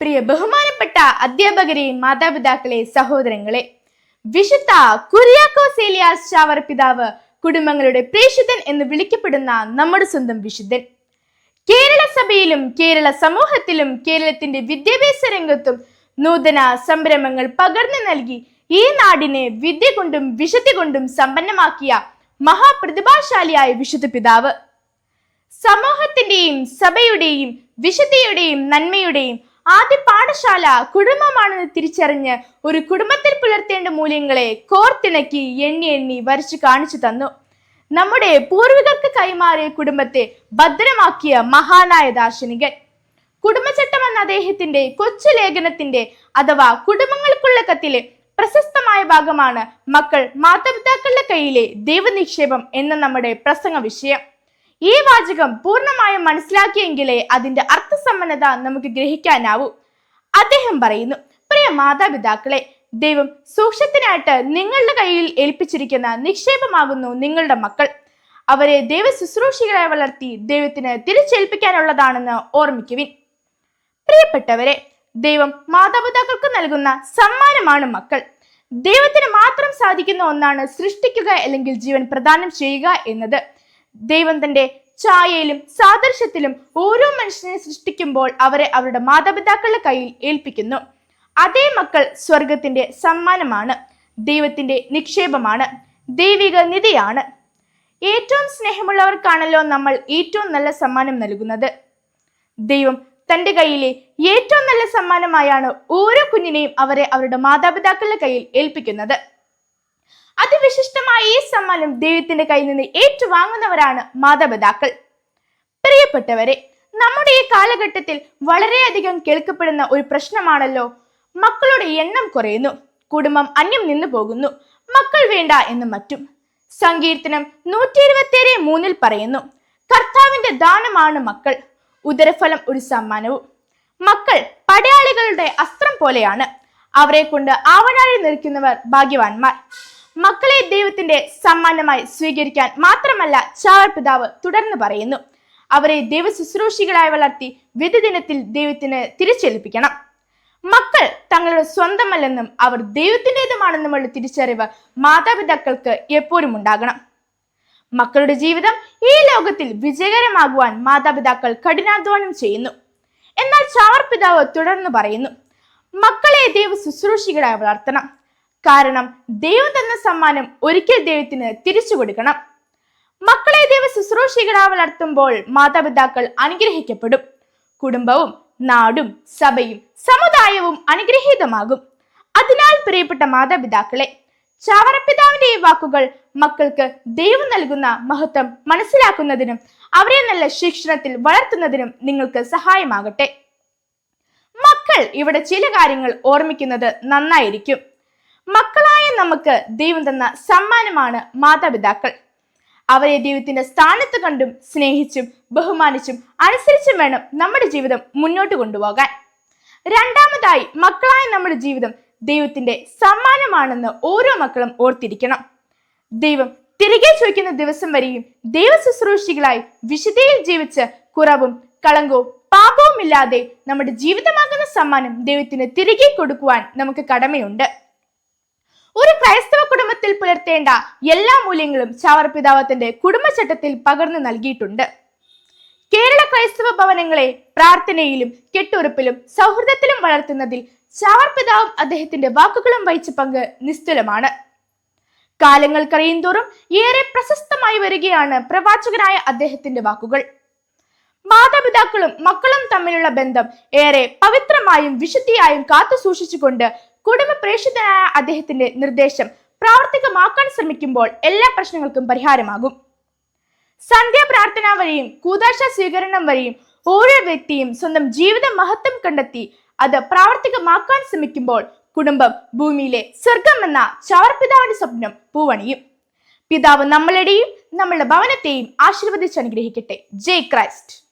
പ്രിയ ബഹുമാനപ്പെട്ട അധ്യാപകരെ മാതാപിതാക്കളെ സഹോദരങ്ങളെ വിശുദ്ധ കുര്യാക്കോസേലിയാസ് ചാവർ പിതാവ് കുടുംബങ്ങളുടെ പ്രേഷിതൻ എന്ന് വിളിക്കപ്പെടുന്ന നമ്മുടെ സ്വന്തം വിശുദ്ധൻ. കേരള സഭയിലും കേരള സമൂഹത്തിലും കേരളത്തിന്റെ വിദ്യാഭ്യാസ രംഗത്തും നൂതന സംരംഭങ്ങൾ പകർന്നു നൽകി ഈ നാടിനെ വിദ്യ കൊണ്ടും വിശുദ്ധി കൊണ്ടും സമ്പന്നമാക്കിയ മഹാപ്രതിഭാശാലിയായ വിശുദ്ധ പിതാവ്. സമൂഹത്തിന്റെയും സഭയുടെയും വിശുദ്ധിയുടെയും നന്മയുടെയും ആദ്യ പാഠശാല കുടുംബമാണെന്ന് തിരിച്ചറിഞ്ഞ് ഒരു കുടുംബത്തിൽ പുലർത്തേണ്ട മൂല്യങ്ങളെ കോർത്തിണക്കി എണ്ണി എണ്ണി വരച്ചു കാണിച്ചു തന്നു. നമ്മുടെ പൂർവികർക്ക് കൈമാറിയ കുടുംബത്തെ ഭദ്രമാക്കിയ മഹാനായ ദാർശനികൻ. കുടുംബചട്ടം എന്ന അദ്ദേഹത്തിന്റെ കൊച്ചു ലേഖനത്തിന്റെ അഥവാ കുടുംബങ്ങൾക്കുള്ള കത്തിലെ പ്രശസ്തമായ ഭാഗമാണ് മക്കൾ മാതാപിതാക്കളുടെ കയ്യിലെ ദൈവനിക്ഷേപം എന്ന നമ്മുടെ പ്രസംഗ വിഷയം ഈ വാചകം പൂർണമായും മനസ്സിലാക്കിയെങ്കിലേ അതിന്റെ അർത്ഥസമ്പന്നത നമുക്ക് ഗ്രഹിക്കാനാവൂ. അദ്ദേഹം പറയുന്നു പ്രിയ മാതാപിതാക്കളെ ദൈവം സൂക്ഷ്യത്തിനായിട്ട് നിങ്ങളുടെ കയ്യിൽ ഏൽപ്പിച്ചിരിക്കുന്ന നിക്ഷേപമാകുന്നു നിങ്ങളുടെ മക്കൾ. അവരെ ദൈവ ശുശ്രൂഷികളെ വളർത്തി ദൈവത്തിന് തിരിച്ചേൽപ്പിക്കാനുള്ളതാണെന്ന് ഓർമ്മിക്കുവിൻ. പ്രിയപ്പെട്ടവരെ ദൈവം മാതാപിതാക്കൾക്ക് നൽകുന്ന സമ്മാനമാണ് മക്കൾ. ദൈവത്തിന് മാത്രം സാധിക്കുന്ന ഒന്നാണ് സൃഷ്ടിക്കുക അല്ലെങ്കിൽ ജീവൻ പ്രദാനം ചെയ്യുക എന്നത്. ദൈവം തന്റെ ഛായയിലും സാദൃശ്യത്തിലും ഓരോ മനുഷ്യനെ സൃഷ്ടിക്കുമ്പോൾ അവരെ അവരുടെ മാതാപിതാക്കളുടെ കയ്യിൽ ഏൽപ്പിക്കുന്നു. അതേ മക്കൾ സ്വർഗത്തിന്റെ സമ്മാനമാണ്. ദൈവത്തിന്റെ നിക്ഷേപമാണ്. ദൈവിക നിധിയാണ്. ഏറ്റവും സ്നേഹമുള്ളവർക്കാണല്ലോ നമ്മൾ ഏറ്റവും നല്ല സമ്മാനം നൽകുന്നത്. ദൈവം തന്റെ കയ്യിലെ ഏറ്റവും നല്ല സമ്മാനമായാണ് ഓരോ കുഞ്ഞിനെയും അവരെ അവരുടെ മാതാപിതാക്കളുടെ കയ്യിൽ ഏൽപ്പിക്കുന്നത്. അതിവിശിഷ്ടമായ ഈ സമ്മാനം ദൈവത്തിന്റെ കയ്യിൽ നിന്ന് ഏറ്റുവാങ്ങുന്നവരാണ് മാതാപിതാക്കൾ. പ്രിയപ്പെട്ടവരെ നമ്മുടെ ഈ കാലഘട്ടത്തിൽ വളരെയധികം കേൾക്കപ്പെടുന്ന ഒരു പ്രശ്നമാണല്ലോ. മക്കളുടെ എണ്ണം കുറയുന്നു. കുടുംബം അന്യം നിന്നു പോകുന്നു. മക്കൾ വേണ്ട എന്നും മറ്റും. സങ്കീർത്തനം നൂറ്റി ഇരുപത്തിയേഴ് മൂന്നിൽ പറയുന്നു കർത്താവിന്റെ ദാനമാണ് മക്കൾ. ഉദരഫലം ഒരു സമ്മാനവും. മക്കൾ പടയാളികളുടെ അസ്ത്രം പോലെയാണ്. അവരെ കൊണ്ട് ആവനാഴി നിൽക്കുന്നവർ ഭാഗ്യവാന്മാർ. മക്കളെ ദൈവത്തിന്റെ സമ്മാനമായി സ്വീകരിക്കാൻ മാത്രമല്ല ചാവർ പിതാവ് തുടർന്ന് പറയുന്നു. അവരെ ദൈവ ശുശ്രൂഷികളായി വളർത്തി വിധിദിനത്തിൽ ദൈവത്തിന് തിരിച്ചേൽപ്പിക്കണം. മക്കൾ തങ്ങളുടെ സ്വന്തമല്ലെന്നും അവർ ദൈവത്തിന്റെതുമാണെന്നുമുള്ള തിരിച്ചറിവ് മാതാപിതാക്കൾക്ക് എപ്പോഴും ഉണ്ടാകണം. മക്കളുടെ ജീവിതം ഈ ലോകത്തിൽ വിജയകരമാകുവാൻ മാതാപിതാക്കൾ കഠിനാധ്വാനം ചെയ്യുന്നു. എന്നാൽ ചാവർ പിതാവ് തുടർന്ന് പറയുന്നു മക്കളെ ദൈവ ശുശ്രൂഷികളായി വളർത്തണം. കാരണം ദൈവം തന്ന സമ്മാനം ഒരിക്കൽ ദൈവത്തിന് തിരിച്ചു കൊടുക്കണം. മക്കളെ ദൈവ ശുശ്രൂഷികളാ വളർത്തുമ്പോൾ മാതാപിതാക്കൾ അനുഗ്രഹിക്കപ്പെടും. കുടുംബവും നാടും സഭയും സമുദായവും അനുഗ്രഹീതമാകും. അതിനാൽ പ്രിയപ്പെട്ട മാതാപിതാക്കളെ ചാവറപ്പിതാവിന്റെ ഈ വാക്കുകൾ മക്കൾക്ക് ദൈവം നൽകുന്ന മഹത്വം മനസ്സിലാക്കുന്നതിനും അവരെ നല്ല ശിക്ഷണത്തിൽ വളർത്തുന്നതിനും നിങ്ങൾക്ക് സഹായമാകട്ടെ. മക്കൾ ഇവിടെ ചില കാര്യങ്ങൾ ഓർമ്മിക്കുന്നത് നന്നായിരിക്കും. മക്കളായ നമുക്ക് ദൈവം തന്ന സമ്മാനമാണ് മാതാപിതാക്കൾ. അവരെ ദൈവത്തിന്റെ സ്ഥാനത്ത് കണ്ടും സ്നേഹിച്ചും ബഹുമാനിച്ചും അനുസരിച്ചും വേണം നമ്മുടെ ജീവിതം മുന്നോട്ട് കൊണ്ടുപോകാൻ. രണ്ടാമതായി മക്കളായ നമ്മുടെ ജീവിതം ദൈവത്തിന്റെ സമ്മാനമാണെന്ന് ഓരോ മക്കളും ഓർത്തിരിക്കണം. ദൈവം തിരികെ ചോദിക്കുന്ന ദിവസം വരെയും ദൈവ ശുശ്രൂഷികളായി വിശുദ്ധയിൽ ജീവിച്ച് കുറവും കളങ്കവും പാപവുമില്ലാതെ നമ്മുടെ ജീവിതമാകുന്ന സമ്മാനം ദൈവത്തിന് തിരികെ കൊടുക്കുവാൻ നമുക്ക് കടമയുണ്ട്. ഒരു ക്രൈസ്തവ കുടുംബത്തിൽ പുലർത്തേണ്ട എല്ലാ മൂല്യങ്ങളും ചാവർ പിതാവത്തിന്റെ കുടുംബചട്ടത്തിൽ പകർന്നു നൽകിയിട്ടുണ്ട്. കേരള ക്രൈസ്തവ ഭവനങ്ങളെ പ്രാർത്ഥനയിലും കെട്ടുറപ്പിലും സൗഹൃദത്തിലും വളർത്തുന്നതിൽ ചാവർപിതാവും അദ്ദേഹത്തിന്റെ വാക്കുകളും വഹിച്ച പങ്ക് നിസ്തുലമാണ്. കാലങ്ങൾ കഴിയുന്തോറും ഏറെ പ്രശസ്തമായി വരികയാണ് പ്രവാചകനായ അദ്ദേഹത്തിന്റെ വാക്കുകൾ. മാതാപിതാക്കളും മക്കളും തമ്മിലുള്ള ബന്ധം ഏറെ പവിത്രമായും വിശുദ്ധിയായും കാത്തു സൂക്ഷിച്ചുകൊണ്ട് കുടുംബ പ്രേക്ഷിതനായ അദ്ദേഹത്തിന്റെ നിർദ്ദേശം പ്രാവർത്തികമാക്കാൻ ശ്രമിക്കുമ്പോൾ എല്ലാ പ്രശ്നങ്ങൾക്കും പരിഹാരമാകും. സന്ധ്യാപ്രാർത്ഥന വഴിയും കൂതാശ സ്വീകരണം വഴിയും ഓരോ വ്യക്തിയും സ്വന്തം ജീവിത മഹത്വം കണ്ടെത്തി അത് പ്രാവർത്തികമാക്കാൻ ശ്രമിക്കുമ്പോൾ കുടുംബം ഭൂമിയിലെ സ്വർഗം എന്ന ചവർപിതാവിന്റെ സ്വപ്നം പൂവണിയും. പിതാവ് നമ്മളുടെയും നമ്മളുടെ ഭവനത്തെയും ആശീർവദിച്ച് അനുഗ്രഹിക്കട്ടെ. ജയ് ക്രൈസ്റ്റ്.